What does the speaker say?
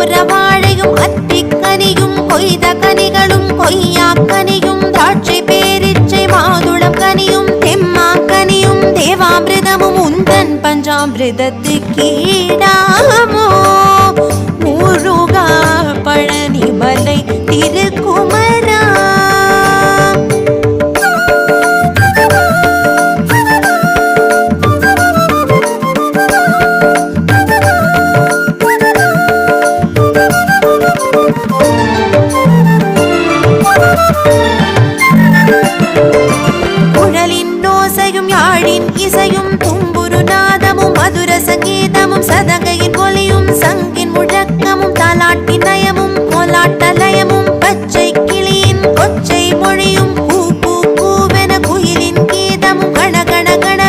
புறவாழையும் அத்திக்கனியும் கொய்த கனிகளும் கொய்யாக்கனியும் திராட்சை பேரிச்சை மாதுளம் கனியும் தெம்மாக்கனியும் தேவாமிரதமும் உந்தன் பஞ்சாமிரதத்து கீழாமோ முருகா பழனி மலை திரு விண்ணோசையும் யாழின் இசையும் தும்புரு நாதமும் மதுர சங்கீதமும் சதங்கையின் ஒலியும் சங்கின் முழக்கமும் தாலாட்டின